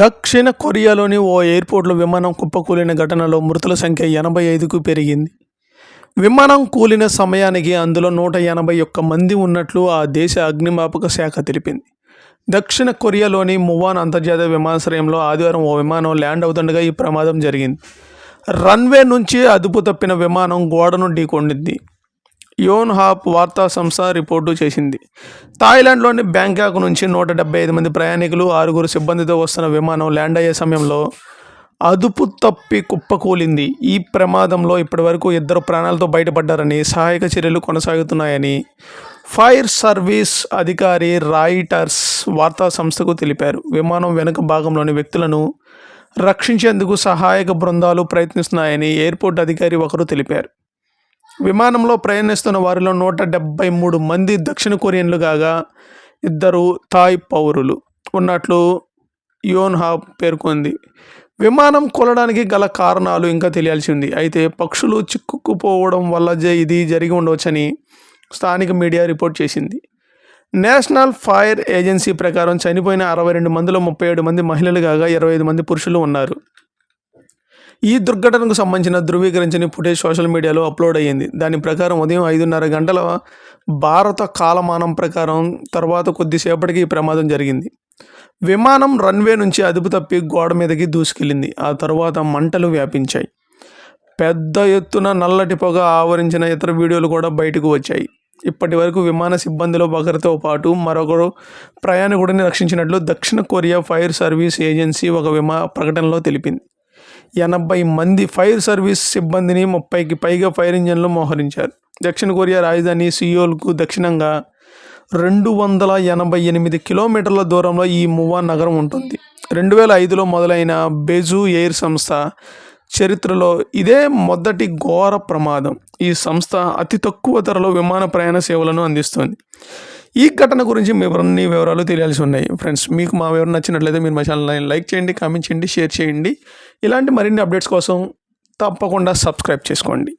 దక్షిణ కొరియాలోని ఓ ఎయిర్పోర్ట్లో విమానం కుప్పకూలిన ఘటనలో మృతుల సంఖ్య ఎనభై ఐదుకు పెరిగింది. విమానం కూలిన సమయానికి అందులో నూట ఎనభై ఒక్క మంది ఉన్నట్లు ఆ దేశ అగ్నిమాపక శాఖ తెలిపింది. దక్షిణ కొరియాలోని మువాన్ అంతర్జాతీయ విమానాశ్రయంలో ఆదివారం ఓ విమానం ల్యాండ్ అవుతుండగా ఈ ప్రమాదం జరిగింది. రన్వే నుంచి అదుపు తప్పిన విమానం గోడను ఢీకొండింది. యోన్ హాప్ వార్తా సంస్థ రిపోర్టు చేసింది. థాయిలాండ్లోని బ్యాంకాక్ నుంచి నూట డెబ్బై ఐదు మంది ప్రయాణికులు ఆరుగురు సిబ్బందితో వస్తున్న విమానం ల్యాండ్ అయ్యే సమయంలో అదుపు తప్పి కుప్పకూలింది ఈ ప్రమాదంలో ఇప్పటివరకు ఇద్దరు ప్రాణాలతో బయటపడ్డారని సహాయక చర్యలు కొనసాగుతున్నాయని ఫైర్ సర్వీస్ అధికారి రాయిటర్స్ వార్తా సంస్థకు తెలిపారు. విమానం వెనుక భాగంలోని వ్యక్తులను రక్షించేందుకు సహాయక బృందాలు ప్రయత్నిస్తున్నాయని ఎయిర్పోర్ట్ అధికారి ఒకరు తెలిపారు. విమానంలో ప్రయాణిస్తున్న వారిలో నూట డెబ్బై మూడు మంది దక్షిణ కొరియన్లు కాగా ఇద్దరు థాయ్ పౌరులు ఉన్నట్లు యోన్హా పేర్కొంది. విమానం కూలడానికి గల కారణాలు ఇంకా తెలియాల్సి ఉంది. అయితే పక్షులు చిక్కుకుపోవడం వల్ల ఇది జరిగి ఉండవచ్చని స్థానిక మీడియా రిపోర్ట్ చేసింది. నేషనల్ ఫైర్ ఏజెన్సీ ప్రకారం చనిపోయిన అరవై రెండు మందిలో ముప్పై ఏడు మంది మహిళలు కాగా ఇరవై ఐదు మంది పురుషులు ఉన్నారు. ఈ దుర్ఘటనకు సంబంధించిన ధృవీకరించని ఫుటేజ్ సోషల్ మీడియాలో అప్లోడ్ అయ్యింది. దాని ప్రకారం ఉదయం ఐదున్నర గంటల భారత కాలమానం ప్రకారం తర్వాత కొద్దిసేపటికి ఈ ప్రమాదం జరిగింది. విమానం రన్వే నుంచి అదుపు తప్పి గోడ మీదకి దూసుకెళ్ళింది. ఆ తర్వాత మంటలు వ్యాపించాయి. పెద్ద ఎత్తున నల్లటి పొగ ఆవరించిన ఇతర వీడియోలు కూడా బయటకు వచ్చాయి. ఇప్పటి వరకు విమాన సిబ్బందిలో ఒకరితో పాటు మరొకరు ప్రయాణికుడిని రక్షించినట్లు దక్షిణ కొరియా ఫైర్ సర్వీస్ ఏజెన్సీ ఒక విమా ప్రకటనలో తెలిపింది. ఎనభై మంది ఫైర్ సర్వీస్ సిబ్బందిని ముప్పైకి పైగా ఫైర్ ఇంజన్లు మోహరించారు. దక్షిణ కొరియా రాజధాని సియోల్కు దక్షిణంగా రెండు వందల ఎనభై ఎనిమిది కిలోమీటర్ల దూరంలో ఈ మువాన్ నగరం ఉంటుంది. రెండు వేల ఐదులో మొదలైన బెజు ఎయిర్ సంస్థ చరిత్రలో ఇదే మొదటి ఘోర ప్రమాదం. ఈ సంస్థ అతి తక్కువ ధరలో విమాన ప్రయాణ సేవలను అందిస్తుంది. ఈ ఘటన గురించి మీ అన్ని వివరాలు తెలియాల్సి ఉన్నాయి. ఫ్రెండ్స్ మీకు మా వివరణ నచ్చినట్లయితే మీరు మా ఛానల్ లైక్ చేయండి కామెంట్ చేయండి షేర్ చేయండి. ఇలాంటి మరిన్ని అప్డేట్స్ కోసం తప్పకుండా సబ్స్క్రైబ్ చేసుకోండి.